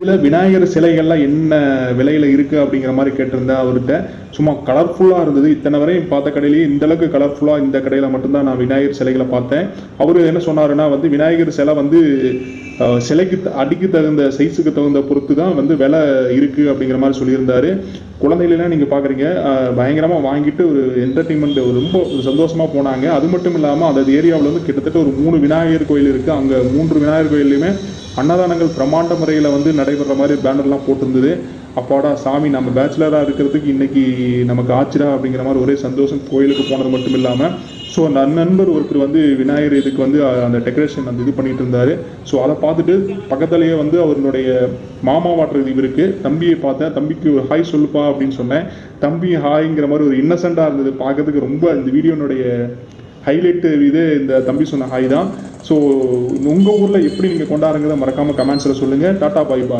இதில் விநாயகர் சிலைகள்லாம் என்ன விலையில இருக்கு அப்படிங்கிற மாதிரி கேட்டிருந்தேன் அவர்கிட்ட சும்மா கலர்ஃபுல்லாக இருந்தது. இத்தனை வரையும் பார்த்த கடையிலேயே இந்த அளவுக்கு கலர்ஃபுல்லாக இந்த கடையில் மட்டும்தான் நான் விநாயகர் சிலைகளை பார்த்தேன். அவர் என்ன சொன்னாருன்னா வந்து விநாயகர் சிலை வந்து சிலைக்கு த- அடிக்கு தகுந்த சைஸுக்கு தகுந்த பொறுத்து தான் வந்து விலை இருக்குது அப்படிங்கிற மாதிரி சொல்லியிருந்தாரு. குழந்தைகளெல்லாம் நீங்கள் பார்க்குறீங்க பயங்கரமாக வாங்கிட்டு ஒரு என்டர்டெயின்மெண்ட் ரொம்ப சந்தோஷமாக போனாங்க. அது மட்டும் இல்லாமல் அந்த ஏரியாவில் வந்து கிட்டத்தட்ட ஒரு மூணு விநாயகர் கோயில் இருக்குது அங்கே மூன்று விநாயகர் கோயிலையுமே அன்னதானங்கள் பிரமாண்ட முறையில் வந்து நடைபெற மாதிரி பேனர்லாம் போட்டிருந்தது. அப்பாடா சாமி நம்ம பேச்சுலராக இருக்கிறதுக்கு இன்னைக்கு நமக்கு ஆச்சிரா அப்படிங்கிற மாதிரி ஒரே சந்தோஷம் கோயிலுக்கு போனது மட்டும் இல்லாமல் ஸோ அந்த நண்பர் ஒருத்தர் வந்து விநாயகர் இதுக்கு வந்து அந்த டெக்கரேஷன் அந்த இது பண்ணிட்டு இருந்தாரு. ஸோ அதை பார்த்துட்டு பக்கத்துலேயே வந்து அவருடைய மாமா வாட்டுறது இவருக்கு தம்பியை பார்த்தேன். தம்பிக்கு ஒரு ஹாய் சொல்லுப்பா அப்படின்னு சொன்னேன். தம்பி ஹாய்ங்கிற மாதிரி ஒரு இன்னசென்ட்டாக இருந்தது. பார்க்கறதுக்கு ரொம்ப இந்த வீடியோனுடைய ஹைலைட்டு இது இந்த தம்பி சொன்ன ஹாய் தான். ஸோ உங்கள் ஊரில் எப்படி நீங்கள் கொண்டாடுங்கிறத மறக்காமல் கமெண்ட்ஸில் சொல்லுங்கள் டாட்டா பாய் பாய்